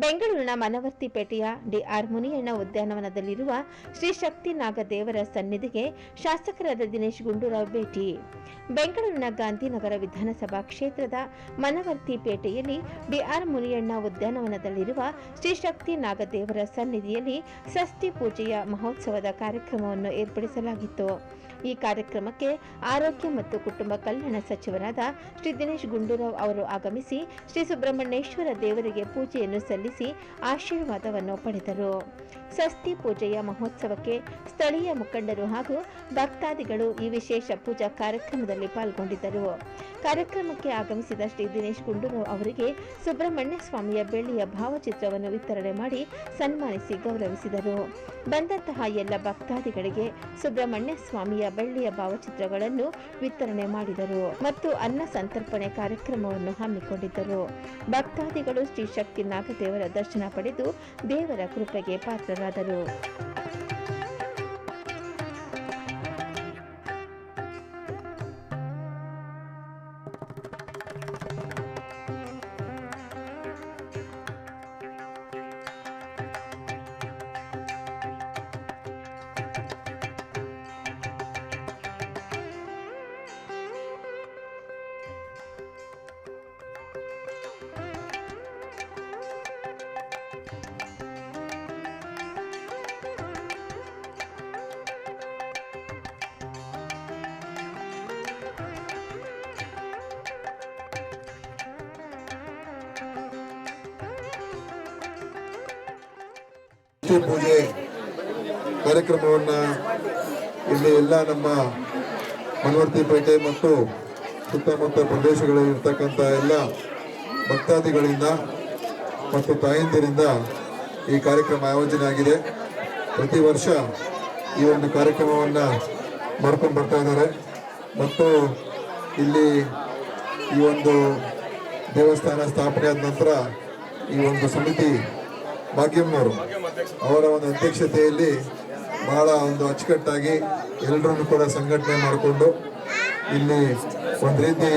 ಬೆಂಗಳೂರಿನ ಮನವರ್ತಿಪೇಟೆಯ ಡಿಆರ್ ಮುನಿಯಣ್ಣ ಉದ್ಯಾನವನದಲ್ಲಿರುವ ಶ್ರೀ ಶಕ್ತಿ ನಾಗದೇವರ ಸನ್ನಿಧಿಗೆ ಶಾಸಕರಾದ ದಿನೇಶ್ ಗುಂಡೂರಾವ್ ಭೇಟಿ. ಬೆಂಗಳೂರಿನ ಗಾಂಧಿನಗರ ವಿಧಾನಸಭಾ ಕ್ಷೇತ್ರದ ಮನವರ್ತಿಪೇಟೆಯಲ್ಲಿ ಡಿಆರ್ ಮುನಿಯಣ್ಣ ಉದ್ಯಾನವನದಲ್ಲಿರುವ ಶ್ರೀ ಶಕ್ತಿ ನಾಗದೇವರ ಸನ್ನಿಧಿಯಲ್ಲಿ ಷಷ್ಠಿ ಪೂಜೆಯ ಮಹೋತ್ಸವದ ಕಾರ್ಯಕ್ರಮವನ್ನು ಏರ್ಪಡಿಸಲಾಗಿತ್ತು. ಈ ಕಾರ್ಯಕ್ರಮಕ್ಕೆ ಆರೋಗ್ಯ ಮತ್ತು ಕುಟುಂಬ ಕಲ್ಯಾಣ ಸಚಿವರಾದ ಶ್ರೀ ದಿನೇಶ್ ಗುಂಡೂರಾವ್ ಅವರು ಆಗಮಿಸಿ ಶ್ರೀ ಸುಬ್ರಹ್ಮಣ್ಯೇಶ್ವರ ದೇವರಿಗೆ ಪೂಜೆಯನ್ನು ಸಲ್ಲಿಸಿ ಆಶೀರ್ವಾದವನ್ನು ಪಡೆದರು. ಷಷ್ಠಿ ಪೂಜೆಯ ಮಹೋತ್ಸವಕ್ಕೆ ಸ್ಥಳೀಯ ಮುಖಂಡರು ಹಾಗೂ ಭಕ್ತಾದಿಗಳು ಈ ವಿಶೇಷ ಪೂಜಾ ಕಾರ್ಯಕ್ರಮದಲ್ಲಿ ಪಾಲ್ಗೊಂಡಿದ್ದರು. ಕಾರ್ಯಕ್ರಮಕ್ಕೆ ಆಗಮಿಸಿದ ಶ್ರೀ ದಿನೇಶ್ ಗುಂಡೂರಾವ್ ಅವರಿಗೆ ಸುಬ್ರಹ್ಮಣ್ಯ ಸ್ವಾಮಿಯ ಬೆಳ್ಳಿಯ ಭಾವಚಿತ್ರವನ್ನು ವಿತರಣೆ ಮಾಡಿ ಸನ್ಮಾನಿಸಿ ಗೌರವಿಸಿದರು. ಬಂದಂತಹ ಎಲ್ಲ ಭಕ್ತಾದಿಗಳಿಗೆ ಸುಬ್ರಹ್ಮಣ್ಯ ಸ್ವಾಮಿಯ ಬೆಳ್ಳಿಯ ಭಾವಚಿತ್ರಗಳನ್ನು ವಿತರಣೆ ಮಾಡಿದರು ಮತ್ತು ಅನ್ನ ಸಂತರ್ಪಣೆ ಕಾರ್ಯಕ್ರಮವನ್ನು ಹಮ್ಮಿಕೊಂಡಿದ್ದರು. ಭಕ್ತಾದಿಗಳು ಶ್ರೀ ಶಕ್ತಿ ನಾಗದೇವರ ದರ್ಶನ ಪಡೆದು ದೇವರ ಕೃಪೆಗೆ ಪಾತ್ರರಾದರು. ಷಷ್ಠಿ ಪೂಜೆ ಕಾರ್ಯಕ್ರಮವನ್ನು ಇಲ್ಲಿ ಎಲ್ಲ ನಮ್ಮ ಮನವರ್ತಿಪೇಟೆ ಮತ್ತು ಸುತ್ತಮುತ್ತ ಪ್ರದೇಶಗಳಲ್ಲಿ ಇರ್ತಕ್ಕಂಥ ಎಲ್ಲ ಭಕ್ತಾದಿಗಳಿಂದ ಮತ್ತು ತಾಯಂದಿರಿಂದ ಈ ಕಾರ್ಯಕ್ರಮ ಆಯೋಜನೆ ಆಗಿದೆ. ಪ್ರತಿ ವರ್ಷ ಈ ಒಂದು ಕಾರ್ಯಕ್ರಮವನ್ನು ಮಾಡ್ಕೊಂಡು ಬರ್ತಾ ಇದ್ದಾರೆ. ಮತ್ತು ಇಲ್ಲಿ ಈ ಒಂದು ದೇವಸ್ಥಾನ ಸ್ಥಾಪನೆ ಆದ ನಂತರ ಈ ಒಂದು ಸಮಿತಿ ಭಾಗ್ಯಮ್ಮನವರು ಅವರ ಒಂದು ಅಧ್ಯಕ್ಷತೆಯಲ್ಲಿ ಬಹಳ ಒಂದು ಅಚ್ಚುಕಟ್ಟಾಗಿ ಎಲ್ಲರನ್ನು ಕೂಡ ಸಂಘಟನೆ ಮಾಡಿಕೊಂಡು ಇಲ್ಲಿ ಒಂದು ರೀತಿ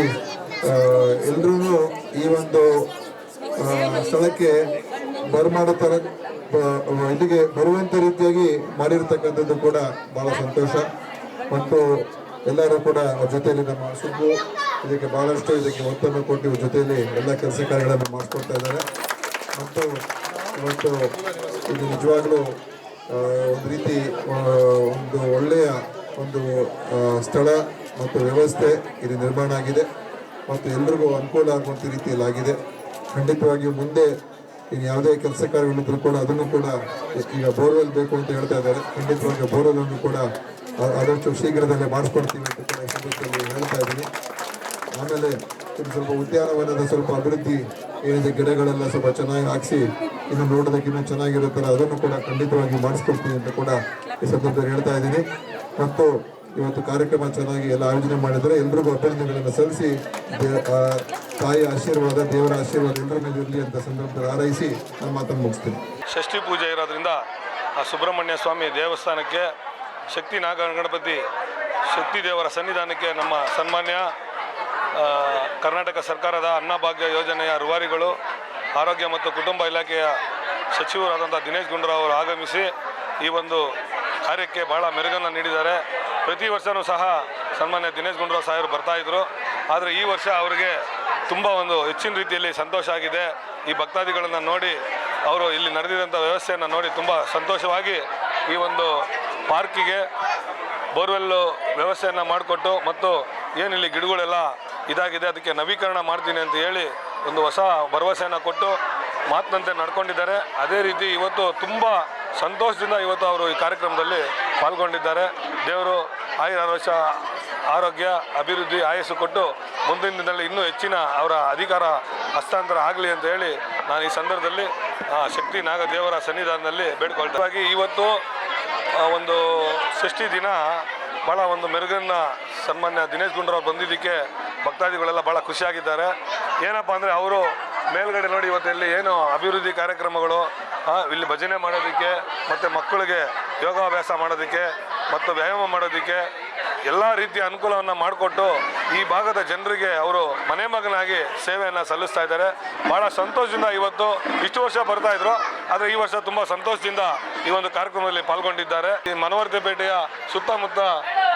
ಎಲ್ಲರೂ ಈ ಒಂದು ಸ್ಥಳಕ್ಕೆ ಬರಮಾಡೋ ಥರ ಇಲ್ಲಿಗೆ ಬರುವಂಥ ರೀತಿಯಾಗಿ ಮಾಡಿರ್ತಕ್ಕಂಥದ್ದು ಕೂಡ ಬಹಳ ಸಂತೋಷ. ಮತ್ತು ಎಲ್ಲರೂ ಕೂಡ ಅವ್ರ ಜೊತೆಯಲ್ಲಿ ನಮ್ಮ ಸುಬ್ಬು, ಇದಕ್ಕೆ ಬಹಳಷ್ಟು ಇದಕ್ಕೆ ಒತ್ತನ್ನು ಕೊಟ್ಟು ಜೊತೆಯಲ್ಲಿ ಎಲ್ಲ ಕೆಲಸ ಕಾರ್ಯಗಳನ್ನು ಮಾಡಿಸ್ಕೊಡ್ತಾ ಇದ್ದಾರೆ. ಮತ್ತು ಇವತ್ತು ಇದು ನಿಜವಾಗ್ಲೂ ಒಂದು ರೀತಿ ಒಂದು ಒಳ್ಳೆಯ ಒಂದು ಸ್ಥಳ ಮತ್ತು ವ್ಯವಸ್ಥೆ ಇಲ್ಲಿ ನಿರ್ಮಾಣ ಆಗಿದೆ. ಮತ್ತು ಎಲ್ರಿಗೂ ಅನುಕೂಲ ಆಗುವಂಥ ರೀತಿಯಲ್ಲಿ ಆಗಿದೆ. ಖಂಡಿತವಾಗಿಯೂ ಮುಂದೆ ಇನ್ನು ಯಾವುದೇ ಕೆಲಸ ಕಾರ್ಯಗಳಿದ್ರು ಕೂಡ ಅದನ್ನು ಕೂಡ ಈಗ ಬೋರ್ವೆಲ್ ಬೇಕು ಅಂತ ಹೇಳ್ತಾ ಇದ್ದಾರೆ. ಖಂಡಿತವಾಗಿ ಬೋರ್ವೆಲ್ ಅನ್ನು ಕೂಡ ಆದಷ್ಟು ಶೀಘ್ರದಲ್ಲೇ ಮಾಡಿಸ್ಕೊಡ್ತೀವಿ ಅಂತ ಕೂಡ ಸಂದರ್ಭದಲ್ಲಿ ಹೇಳ್ತಾ ಇದ್ದೀನಿ. ಆಮೇಲೆ ಸ್ವಲ್ಪ ಉದ್ಯಾನವನದ ಸ್ವಲ್ಪ ಅಭಿವೃದ್ಧಿ ಏನಿದೆ, ಗಿಡಗಳೆಲ್ಲ ಸ್ವಲ್ಪ ಚೆನ್ನಾಗಿ ಹಾಕಿಸಿ ಇನ್ನು ನೋಡೋದಕ್ಕೆ ಇನ್ನೂ ಚೆನ್ನಾಗಿರೋ ಥರ ಅದನ್ನು ಕೂಡ ಖಂಡಿತವಾಗಿ ಮಾಡಿಸ್ಕೊಡ್ತೀನಿ ಅಂತ ಕೂಡ ಈ ಸಂದರ್ಭದಲ್ಲಿ ಹೇಳ್ತಾ ಇದ್ದೀನಿ. ಮತ್ತು ಇವತ್ತು ಕಾರ್ಯಕ್ರಮ ಚೆನ್ನಾಗಿ ಎಲ್ಲ ಆಯೋಜನೆ ಮಾಡಿದರೆ ಎಲ್ರಿಗೂ ಅಭಿನಂದನೆಗಳನ್ನು ಸಲ್ಲಿಸಿ ತಾಯಿ ಆಶೀರ್ವಾದ, ದೇವರ ಆಶೀರ್ವಾದ ಎಲ್ಲರ ಮೇಲೆ ಇರಲಿ ಅಂತ ಸಂದರ್ಭದಲ್ಲಿ ಹಾರೈಸಿ ನಾನು ಮಾತನ್ನು ಮುಗಿಸ್ತೀನಿ. ಷಷ್ಠಿ ಪೂಜೆ ಇರೋದ್ರಿಂದ ಆ ಸುಬ್ರಹ್ಮಣ್ಯ ಸ್ವಾಮಿ ದೇವಸ್ಥಾನಕ್ಕೆ ಶಕ್ತಿ ನಾಗ ಗಣಪತಿ ಶಕ್ತಿ ದೇವರ ಸನ್ನಿಧಾನಕ್ಕೆ ನಮ್ಮ ಸನ್ಮಾನ್ಯ ಕರ್ನಾಟಕ ಸರ್ಕಾರದ ಅನ್ನಭಾಗ್ಯ ಯೋಜನೆಯ ರೂವಾರಿಗಳು ಆರೋಗ್ಯ ಮತ್ತು ಕುಟುಂಬ ಇಲಾಖೆಯ ಸಚಿವರಾದಂಥ ದಿನೇಶ್ ಗುಂಡೂರಾವ್ ಅವರು ಆಗಮಿಸಿ ಈ ಒಂದು ಕಾರ್ಯಕ್ಕೆ ಬಹಳ ಮೆರುಗನ್ನು ನೀಡಿದ್ದಾರೆ. ಪ್ರತಿ ವರ್ಷವೂ ಸಹ ಸನ್ಮಾನ್ಯ ದಿನೇಶ್ ಗುಂಡೂರಾವ್ ಸಾಹೇಬರು ಬರ್ತಾಯಿದ್ರು ಆದರೆ ಈ ವರ್ಷ ಅವರಿಗೆ ತುಂಬ ಒಂದು ಹೆಚ್ಚಿನ ರೀತಿಯಲ್ಲಿ ಸಂತೋಷ ಆಗಿದೆ. ಈ ಭಕ್ತಾದಿಗಳನ್ನು ನೋಡಿ, ಅವರು ಇಲ್ಲಿ ನಡೆದಿದ್ದಂಥ ವ್ಯವಸ್ಥೆಯನ್ನು ನೋಡಿ ತುಂಬ ಸಂತೋಷವಾಗಿ ಈ ಒಂದು ಪಾರ್ಕಿಗೆ ಬೋರ್ವೆಲ್ಲು ವ್ಯವಸ್ಥೆಯನ್ನು ಮಾಡಿಕೊಟ್ಟು ಮತ್ತು ಏನಿಲ್ಲಿ ಗಿಡಗಳೆಲ್ಲ ಇದಾಗಿದೆ, ಅದಕ್ಕೆ ನವೀಕರಣ ಮಾಡ್ತೀನಿ ಅಂತ ಹೇಳಿ ಒಂದು ಹೊಸ ಭರವಸೆಯನ್ನು ಕೊಟ್ಟು ಮಾತಿನಂತೆ ನಡ್ಕೊಂಡಿದ್ದಾರೆ. ಅದೇ ರೀತಿ ಇವತ್ತು ತುಂಬ ಸಂತೋಷದಿಂದ ಇವತ್ತು ಅವರು ಈ ಕಾರ್ಯಕ್ರಮದಲ್ಲಿ ಪಾಲ್ಗೊಂಡಿದ್ದಾರೆ. ದೇವರು ಆಯುರ ಆರೋಗ್ಯ ಆರೋಗ್ಯ, ಅಭಿವೃದ್ಧಿ ಆಯಸ್ಸು ಕೊಟ್ಟು ಮುಂದಿನ ದಿನದಲ್ಲಿ ಇನ್ನೂ ಹೆಚ್ಚಿನ ಅವರ ಅಧಿಕಾರ ಹಸ್ತಾಂತರ ಆಗಲಿ ಅಂತ ಹೇಳಿ ನಾನು ಈ ಸಂದರ್ಭದಲ್ಲಿ ಶಕ್ತಿ ನಾಗದೇವರ ಸನ್ನಿಧಾನದಲ್ಲಿ ಬೇಡ್ಕೊಳ್ತಾ ಇವತ್ತು ಒಂದು ಷಷ್ಠಿ ದಿನ ಭಾಳ ಒಂದು ಮೆರುಗನ್ನ ಸನ್ಮಾನ್ಯ ದಿನೇಶ್ ಗುಂಡ್ರವ್ರು ಬಂದಿದ್ದಕ್ಕೆ ಭಕ್ತಾದಿಗಳೆಲ್ಲ ಭಾಳ ಖುಷಿಯಾಗಿದ್ದಾರೆ. ಏನಪ್ಪ ಅಂದರೆ ಅವರು ಮೇಲ್ಗಡೆ ನೋಡಿ ಇವತ್ತು ಇಲ್ಲಿ ಏನು ಅಭಿವೃದ್ಧಿ ಕಾರ್ಯಕ್ರಮಗಳು ಇಲ್ಲಿ ಭಜನೆ ಮಾಡೋದಕ್ಕೆ, ಮತ್ತು ಮಕ್ಕಳಿಗೆ ಯೋಗಾಭ್ಯಾಸ ಮಾಡೋದಕ್ಕೆ, ಮತ್ತು ವ್ಯಾಯಾಮ ಮಾಡೋದಕ್ಕೆ ಎಲ್ಲ ರೀತಿಯ ಅನುಕೂಲವನ್ನು ಮಾಡಿಕೊಟ್ಟು ಈ ಭಾಗದ ಜನರಿಗೆ ಅವರು ಮನೆ ಮಗನಾಗಿ ಸೇವೆಯನ್ನು ಸಲ್ಲಿಸ್ತಾ ಇದ್ದಾರೆ. ಭಾಳ ಸಂತೋಷದಿಂದ ಇವತ್ತು ಇಷ್ಟು ವರ್ಷ ಬರ್ತಾ ಇದ್ರು, ಆದರೆ ಈ ವರ್ಷ ತುಂಬ ಸಂತೋಷದಿಂದ ಈ ಒಂದು ಕಾರ್ಯಕ್ರಮದಲ್ಲಿ ಪಾಲ್ಗೊಂಡಿದ್ದಾರೆ. ಈ ಮನವರ್ತಿ ಪೇಟೆಯ ಸುತ್ತಮುತ್ತ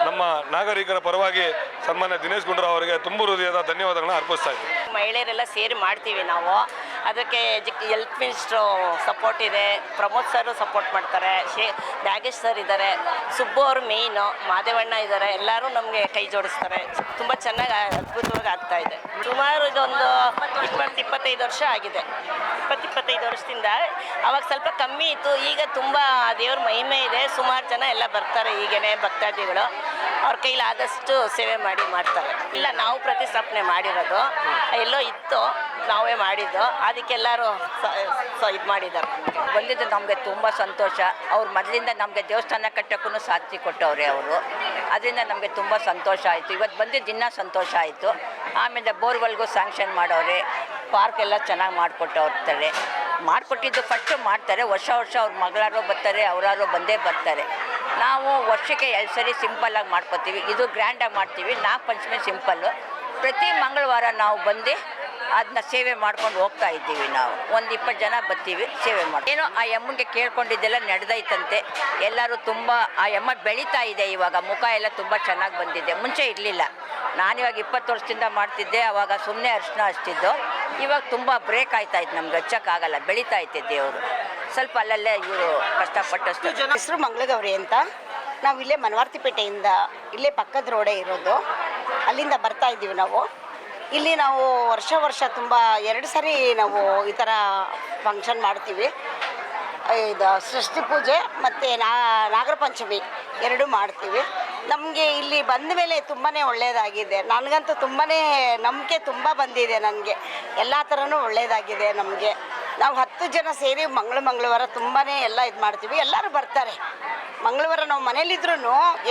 ನಮ್ಮ ನಾಗರಿಕರ ಪರವಾಗಿ ಸನ್ಮಾನ್ಯ ದಿನೇಶ್ ಗುಂಡೂರಾವ್ ಅವರಿಗೆ ತುಂಬ ಹೃದಯದ ಧನ್ಯವಾದಗಳನ್ನ ಅರ್ಪಿಸ್ತಾ ಇದ್ದೀನಿ. ಮಹಿಳೆಯರೆಲ್ಲ ಸೇರಿ ಮಾಡ್ತೀವಿ ನಾವು. ಅದಕ್ಕೆ ಹೆಲ್ತ್ ಮಿನಿಸ್ಟ್ರು ಸಪೋರ್ಟ್ ಇದೆ, ಪ್ರಮೋದ್ ಸರು ಸಪೋರ್ಟ್ ಮಾಡ್ತಾರೆ, ಶೇ, ನಾಗೇಶ್ ಸರ್ ಇದ್ದಾರೆ, ಸುಬ್ಬು ಅವರು ಮೇಯ್ನು ಮಾದೇವಣ್ಣ ಇದ್ದಾರೆ, ಎಲ್ಲರೂ ನಮಗೆ ಕೈ ಜೋಡಿಸ್ತಾರೆ. ತುಂಬ ಚೆನ್ನಾಗಿ ಅದ್ಭುತವಾಗಿ ಆಗ್ತಾ ಇದೆ. ಸುಮಾರು ಇದೊಂದು ಇಪ್ಪತ್ತು ಇಪ್ಪತ್ತೈದು ವರ್ಷ ಆಗಿದೆ. ಇಪ್ಪತ್ತು ಇಪ್ಪತ್ತೈದು ವರ್ಷದಿಂದ ಅವಾಗ ಸ್ವಲ್ಪ ಕಮ್ಮಿ ಇತ್ತು. ಈಗ ತುಂಬ ದೇವ್ರ ಮಹಿಮೆ ಇದೆ. ಸುಮಾರು ಜನ ಎಲ್ಲ ಬರ್ತಾರೆ ಈಗೇನೆ ಭಕ್ತಾದಿಗಳು. ಅವ್ರ ಕೈಲಿ ಆದಷ್ಟು ಸೇವೆ ಮಾಡಿ ಮಾಡ್ತಾರೆ. ಇಲ್ಲ, ನಾವು ಪ್ರತಿಷ್ಠಾಪನೆ ಮಾಡಿರೋದು ಎಲ್ಲೋ ಇತ್ತು. ನಾವೇ ಮಾಡಿದ್ದು. ಅದಕ್ಕೆಲ್ಲರೂ ಇದು ಮಾಡಿದ್ದಾರೆ. ಬಂದಿದ್ದು ನಮಗೆ ತುಂಬ ಸಂತೋಷ. ಅವ್ರು ಮೊದಲಿಂದ ನಮಗೆ ದೇವಸ್ಥಾನ ಕಟ್ಟೋಕ್ಕೂ ಸಾಥಿ ಕೊಟ್ಟವ್ರೆ ಅವರು. ಅದರಿಂದ ನಮಗೆ ತುಂಬ ಸಂತೋಷ ಆಯಿತು. ಇವತ್ತು ಬಂದಿದ್ದು ಇನ್ನೂ ಸಂತೋಷ ಆಯಿತು. ಆಮೇಲೆ ಬೋರ್ವೆಲ್ಗೂ ಸ್ಯಾಂಕ್ಷನ್ ಮಾಡೋರೆ. ಪಾರ್ಕ್ ಎಲ್ಲ ಚೆನ್ನಾಗಿ ಮಾಡಿಕೊಟ್ಟವ್ರೆ ಮಾಡಿಕೊಟ್ಟಿದ್ದು ಫಸ್ಟು ಮಾಡ್ತಾರೆ. ವರ್ಷ ವರ್ಷ ಅವ್ರ ಮಗಳಾರು ಬರ್ತಾರೆ, ಅವರಾರು ಬಂದೇ ಬರ್ತಾರೆ. ನಾವು ವರ್ಷಕ್ಕೆ ಎರಡು ಸರಿ ಸಿಂಪಲ್ಲಾಗಿ ಮಾಡ್ಕೊತೀವಿ. ಇದು ಗ್ರ್ಯಾಂಡಾಗಿ ಮಾಡ್ತೀವಿ. ನಾಲ್ಕು ಪಂಚಮಿ ಸಿಂಪಲ್ಲು ಪ್ರತಿ ಮಂಗಳವಾರ ನಾವು ಬಂದು ಅದನ್ನ ಸೇವೆ ಮಾಡ್ಕೊಂಡು ಹೋಗ್ತಾ ಇದ್ದೀವಿ ನಾವು. ಒಂದು ಇಪ್ಪತ್ತು ಜನ ಬರ್ತೀವಿ ಸೇವೆ ಮಾಡಿ ಏನೋ ಆ ಅಮ್ಮನಿಗೆ ಕೇಳ್ಕೊಂಡಿದ್ದೆಲ್ಲ ನಡೆದೈತಂತೆ. ಎಲ್ಲರೂ ತುಂಬ, ಆ ಯಮ್ಮ ಬೆಳೀತಾ ಇದೆ ಇವಾಗ. ಮುಖ ಎಲ್ಲ ತುಂಬ ಚೆನ್ನಾಗಿ ಬಂದಿದೆ. ಮುಂಚೆ ಇರಲಿಲ್ಲ. ನಾನಿವಾಗ ಇಪ್ಪತ್ತು ವರ್ಷದಿಂದ ಮಾಡ್ತಿದ್ದೆ, ಅವಾಗ ಸುಮ್ಮನೆ ಅರ್ಶಿನ ಹಚ್ತಿದ್ದು. ಇವಾಗ ತುಂಬ ಬ್ರೇಕ್ ಆಯ್ತಾ ಇತ್ತು ನಮ್ಗೆ, ಹಚ್ಚಕ್ಕಾಗಲ್ಲ. ಬೆಳೀತಾ ಐತೆ ದೇವರು. ಸ್ವಲ್ಪ ಅಲ್ಲಲ್ಲೇ ಇವರು ಕಷ್ಟಪಟ್ಟಷ್ಟು ಹೆಸರು ಮಂಗಳಗೌರಿ ಅಂತ. ನಾವು ಇಲ್ಲೇ ಮನವಾರ್ತಿಪೇಟೆಯಿಂದ, ಇಲ್ಲೇ ಪಕ್ಕದ ರೋಡೇ ಇರೋದು. ಅಲ್ಲಿಂದ ಬರ್ತಾ ಇದ್ದೀವಿ ನಾವು. ಇಲ್ಲಿ ನಾವು ವರ್ಷ ವರ್ಷ ತುಂಬ ಎರಡು ಸರಿ ನಾವು ಈ ಥರ ಫಂಕ್ಷನ್ ಮಾಡ್ತೀವಿ. ಇದು ಸೃಷ್ಟಿ ಪೂಜೆ ಮತ್ತು ನಾಗರ ಪಂಚಮಿ ಎರಡು ಮಾಡ್ತೀವಿ. ನಮಗೆ ಇಲ್ಲಿ ಬಂದ ಮೇಲೆ ತುಂಬಾ ಒಳ್ಳೆಯದಾಗಿದೆ ನನಗಂತೂ ತುಂಬಾ ನಂಬಿಕೆ ತುಂಬ ಬಂದಿದೆ ನನಗೆ. ಎಲ್ಲ ಥರನೂ ಒಳ್ಳೆಯದಾಗಿದೆ ನಮಗೆ. ನಾವು ಹತ್ತು ಜನ ಸೇರಿ ಮಂಗಳ ಮಂಗಳವಾರ ತುಂಬಾ ಎಲ್ಲ ಇದು ಮಾಡ್ತೀವಿ. ಎಲ್ಲರೂ ಬರ್ತಾರೆ. ಮಂಗಳವಾರ ನಾವು ಮನೇಲಿದ್ರೂ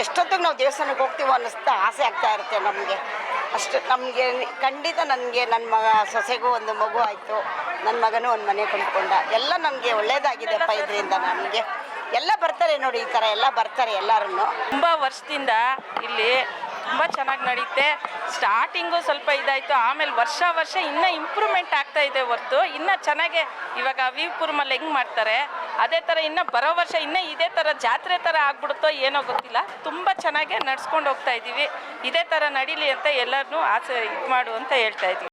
ಎಷ್ಟೊತ್ತಿಗೆ ನಾವು ದೇವಸ್ಥಾನಕ್ಕೆ ಹೋಗ್ತೀವೋ ಅನ್ನಿಸ್ತಾ ಆಸೆ ಆಗ್ತಾ ಇರುತ್ತೆ ನಮಗೆ. ಅಷ್ಟು, ನಮಗೆ ಖಂಡಿತ ನನಗೆ ನನ್ನ ಮಗ ಸೊಸೆಗೂ ಒಂದು ಮಗು ಆಯಿತು. ನನ್ನ ಮಗನೂ ಒಂದು ಮನೆ ಕೊಂಡ್ಕೊಂಡ. ಎಲ್ಲ ನನಗೆ ಒಳ್ಳೇದಾಗಿದೆಪ್ಪ ಇದರಿಂದ ನನಗೆ ಎಲ್ಲ ಬರ್ತಾರೆ ನೋಡಿ, ಈ ಥರ ಎಲ್ಲ ಬರ್ತಾರೆ ಎಲ್ಲರೂ ತುಂಬ ವರ್ಷದಿಂದ ಇಲ್ಲಿ ತುಂಬ ಚೆನ್ನಾಗಿ ನಡೆಯುತ್ತೆ ಸ್ಟಾರ್ಟಿಂಗು ಸ್ವಲ್ಪ ಇದಾಯಿತು. ಆಮೇಲೆ ವರ್ಷ ವರ್ಷ ಇನ್ನೂ ಇಂಪ್ರೂವ್ಮೆಂಟ್ ಆಗ್ತಾ ಇದೆ ಹೊರತು. ಇನ್ನೂ ಚೆನ್ನಾಗೆ ಇವಾಗ ವಿಪುರಮಲ್ಲಿ ಹೆಂಗೆ ಮಾಡ್ತಾರೆ? ಅದೇ ಥರ ಇನ್ನೂ ಬರೋ ವರ್ಷ ಇನ್ನೂ ಇದೇ ಥರ ಜಾತ್ರೆ ಥರ ಆಗ್ಬಿಡುತ್ತೋ ಏನೋ ಗೊತ್ತಿಲ್ಲ. ತುಂಬ ಚೆನ್ನಾಗೆ ನಡ್ಸ್ಕೊಂಡು ಹೋಗ್ತಾ ಇದ್ದೀವಿ ಇದೇ ಥರ ನಡೀಲಿ ಅಂತ ಎಲ್ಲರನ್ನೂ ಆಸೆ ಇದು ಮಾಡು ಅಂತ ಹೇಳ್ತಾ ಇದ್ದೀವಿ